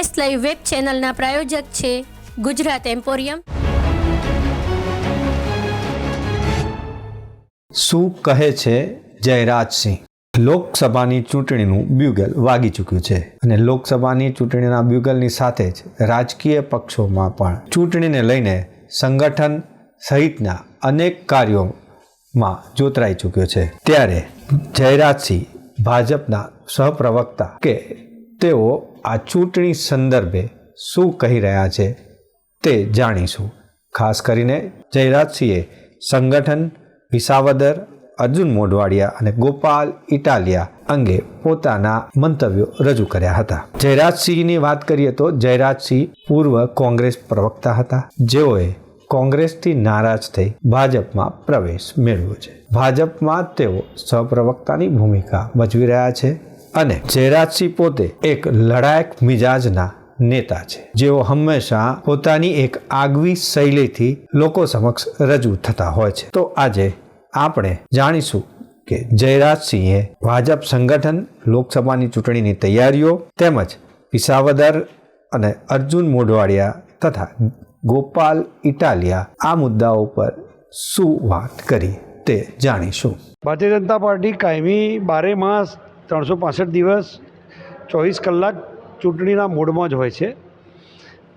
S live web ચેનલના પ્રાયોજક છે Gujarat emporium. શું કહે છે જયરાજસિંહ લોકસભાની ચૂંટણીનું બ્યુગલ વાગી ચૂક્યું છે અને લોકસભાની ચૂંટણીના બ્યુગલની સાથે જ રાજકીય પક્ષોમાં પણ ચૂંટણીને લઈને સંગઠન સહિતના અનેક કાર્યોમાં જોતરાઈ ચૂક્યો છે. ત્યારે જયરાજસિંહ ભાજપના સહપ્રવક્તા કે તેઓ આ ચૂંટણી સંદર્ભે શું કહી રહ્યા છે તે જાણીશું. ખાસ કરીને જયરાજસિંહે સંગઠન વિસાવદર, અર્જુન મોઢવાડિયા અને ગોપાલ ઇટાલિયા અંગે પોતાના મંતવ્યો રજૂ કર્યા હતા. જયરાજસિંહની વાત કરીએ તો જયરાજસિંહ પૂર્વ કોંગ્રેસ પ્રવક્તા હતા. જેઓએ કોંગ્રેસથી નારાજ થઈ ભાજપમાં પ્રવેશ મેળવ્યો છે. ભાજપમાં તેઓ સહપ્રવક્તાની ભૂમિકા ભજવી રહ્યા છે. અને જયરાજસિંહ પોતે એક લડાયક મિજાજના નેતા છે. જેઓ હંમેશા પોતાની એક આગવી શૈલીથી લોકો સમક્ષ રજૂ થતા હોય છે. તો આજે આપણે જાણીશું કે જયરાજસિંહે ભાજપ સંગઠન, લોકસભાની ચૂંટણીની તૈયારીઓ તેમજ વિસાવદર અને અર્જુન મોઢવાડિયા તથા ગોપાલ ઇટાલિયા આ મુદ્દાઓ પર શું વાત કરી તે જાણીશું. ભારતીય જનતા પાર્ટી કાયમી બારે માસ ત્રણસો પાસઠ દિવસ ચોવીસ કલાક ચૂંટણીના મૂડમાં જ હોય છે.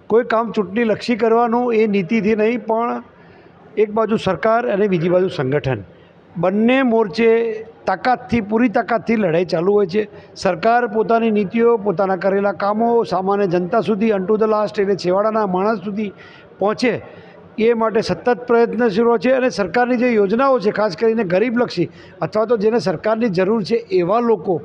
કોઈ કામ ચૂંટણીલક્ષી કરવાનું એ નીતિથી નહીં, પણ એક બાજુ સરકાર અને બીજી બાજુ સંગઠન. બંને મોરચે તાકાતથી, પૂરી તાકાતથી લડાઈ ચાલુ હોય છે. સરકાર પોતાની નીતિઓ, પોતાના કરેલા કામો સામાન્ય જનતા સુધી અન ટુ ધ લાસ્ટ એટલે છેવાડાના માણસ સુધી પહોંચે. એ માટે સતત પ્રયત્નશીલો છે અને સરકારની જે યોજનાઓ છે, ખાસ કરીને ગરીબલક્ષી અથવા તો જેને સરકારની જરૂર છે એવા લોકો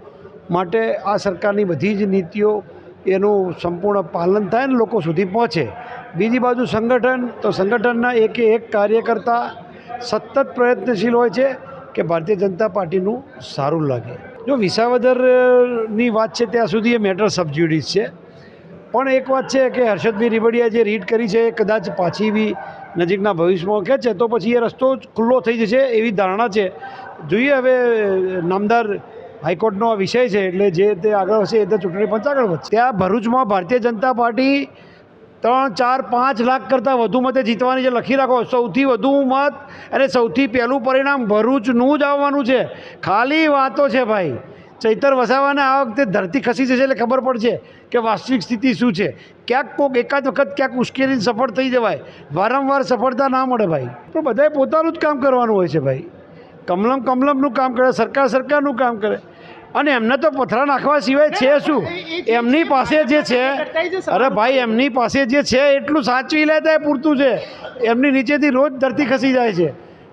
માટે આ સરકારની બધી જ નીતિઓ એનું સંપૂર્ણ પાલન થાય ને લોકો સુધી પહોંચે. બીજી બાજુ સંગઠન, તો સંગઠનના એકે એક કાર્યકર્તા સતત પ્રયત્નશીલ હોય છે કે ભારતીય જનતા પાર્ટીનું સારું લાગે. જો વિસાવદરની વાત છે, ત્યાં સુધી એ મેટર સબજ્યુડિસ છે. પણ એક વાત છે કે હર્ષદભાઈ રીબડિયા જે રીડ કરી છે એ કદાચ પાછી બી નજીકના ભવિષ્યમાં છે, તો પછી એ રસ્તો ખુલ્લો થઈ જશે એવી ધારણા છે. જોઈએ હવે નામદાર હાઈકોર્ટનો આ વિષય છે, એટલે જે તે આગળ હશે એ તો ચૂંટણી પંચ આગળ વધશે. ત્યાં ભરૂચમાં ભારતીય જનતા પાર્ટી ત્રણ, ચાર, પાંચ લાખ કરતાં વધુ મતે જીતવાની જે લખી રાખો, સૌથી વધુ મત અને સૌથી પહેલું પરિણામ ભરૂચનું જ આવવાનું છે. ખાલી વાતો છે ભાઈ. ચૈતર વસાવાને આ વખતે ધરતી ખસી જશે એટલે ખબર પડશે કે વાસ્તવિક સ્થિતિ શું છે. ક્યાંક કોઈક એકાદ વખત ક્યાંક ઉશ્કેરીને સફળ થઈ જવાય. વારંવાર સફળતા ના મળે ભાઈ. તો બધાએ પોતાનું જ કામ કરવાનું હોય છે ભાઈ. કમલમ કમલમનું કામ કરે સરકાર સરકારનું કામ કરે. અને એમને તો પથરા નાખવા સિવાય છે શું? એમની પાસે જે છે અરે ભાઈ એમની પાસે જે છે એટલું સાચવી લેતા એ પૂરતું છે. એમની નીચેથી રોજ ધરતી ખસી જાય છે.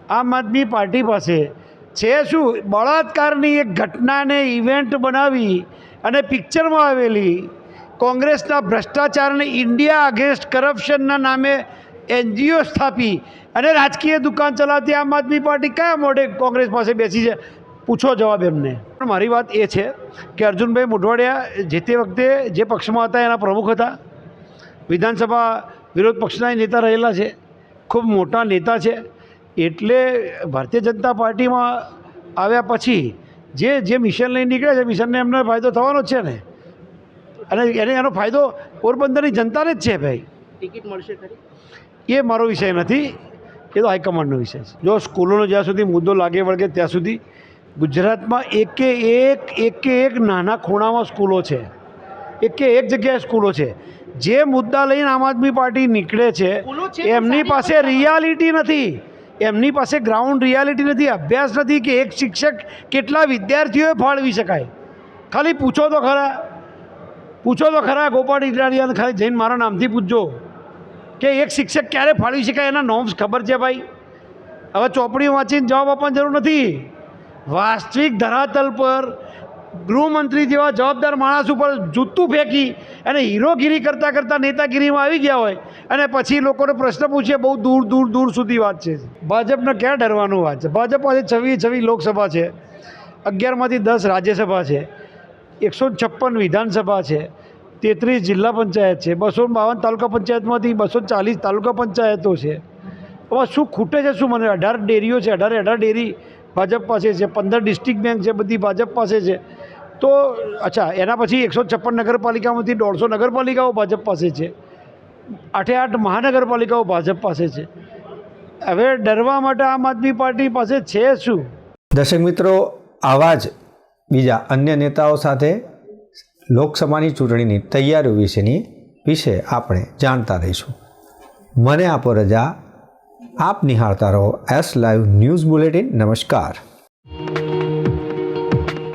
આમ આદમી પાર્ટી પાસે છે શું? બળાત્કારની એક ઘટનાને ઇવેન્ટ બનાવી અને પિક્ચરમાં આવેલી કોંગ્રેસના ભ્રષ્ટાચારને ઇન્ડિયા અગેન્સ્ટ કરપ્શનના નામે એનજીઓ સ્થાપી અને રાજકીય દુકાન ચલાવતી આમ આદમી પાર્ટી કયા મોઢે કોંગ્રેસ પાસે બેસી છે? પૂછો જવાબ એમને. પણ મારી વાત એ છે કે અર્જુનભાઈ મોઢવાડિયા જે તે વખતે જે પક્ષમાં હતા, એના પ્રમુખ હતા, વિધાનસભા વિરોધ પક્ષના નેતા રહેલા છે, ખૂબ મોટા નેતા છે એટલે ભારતીય જનતા પાર્ટીમાં આવ્યા પછી જે જે મિશન લઈને નીકળ્યા છે મિશનને એમને ફાયદો થવાનો જ છે ને. અને એને એનો ફાયદો પોરબંદરની જનતાને જ છે ભાઈ. ટિકિટ મળશે ખરી? એ મારો વિષય નથી. એ તો હાઈકમાન્ડનો વિષય છે. જો સ્કૂલોનો જ્યાં સુધી મુદ્દો લાગે વળગે ત્યાં સુધી ગુજરાતમાં એકે એક એકે એક નાના ખૂણામાં સ્કૂલો છે. એકે એક જગ્યાએ સ્કૂલો છે. જે મુદ્દા લઈને આમ આદમી પાર્ટી નીકળે છે એમની પાસે રિયાલિટી નથી. એમની પાસે ગ્રાઉન્ડ રિયાલિટી નથી, અભ્યાસ નથી કે એક શિક્ષક કેટલા વિદ્યાર્થીઓએ ફાળવી શકાય. ખાલી પૂછો તો ખરા. પૂછો તો ખરા ગોપાલ ઇટાલિયાને, ખાલી જઈને મારા નામથી પૂછજો કે એક શિક્ષક ક્યારે ફાળવી શકાય એના નોમ્સ ખબર છે ભાઈ? હવે ચોપડી વાંચીને જવાબ આપવાની જરૂર નથી. વાસ્તવિક ધરાતલ પર ગૃહમંત્રી જેવા જવાબદાર માણસ ઉપર જૂતું ફેંકી અને હીરોગીરી કરતાં કરતાં નેતાગીરીમાં આવી ગયા હોય અને પછી લોકોને પ્રશ્ન પૂછીએ, બહુ દૂર દૂર દૂર સુધી વાત છે. ભાજપને ક્યાં ડરવાનું વાત છે? ભાજપ પાસે છવ્વીસ છવ્વીસ લોકસભા છે, અગિયારમાંથી દસ રાજ્યસભા છે, એકસો છપ્પન વિધાનસભા છે, તેત્રીસ જિલ્લા પંચાયત છે, બસો બાવન તાલુકા પંચાયતમાંથી બસો ચાલીસ તાલુકા પંચાયતો છે. હવે શું ખૂટે છે, શું મને? અઢાર ડેરીઓ છે, અઢારે અઢાર ડેરી ભાજપ પાસે છે, પંદર ડિસ્ટ્રિક્ટ બેંક છે, બધી ભાજપ પાસે છે. તો, અચ્છા, એના પછી એકસો છપ્પન નગરપાલિકામાંથી દોઢસો નગરપાલિકાઓ ભાજપ પાસે છે. આઠે આઠ મહાનગરપાલિકાઓ ભાજપ પાસે છે. હવે ડરવા માટે આમ આદમી પાર્ટી પાસે છે શું? દર્શક મિત્રો, આવા જ બીજા અન્ય નેતાઓ સાથે લોકસભાની ચૂંટણીની તૈયારીઓ વિશેની વિશે આપણે જાણતા રહીશું. મને આપો રજા, આપ નિહાળતા રહો એસ લાઈવ ન્યૂઝ બુલેટિન. નમસ્કાર.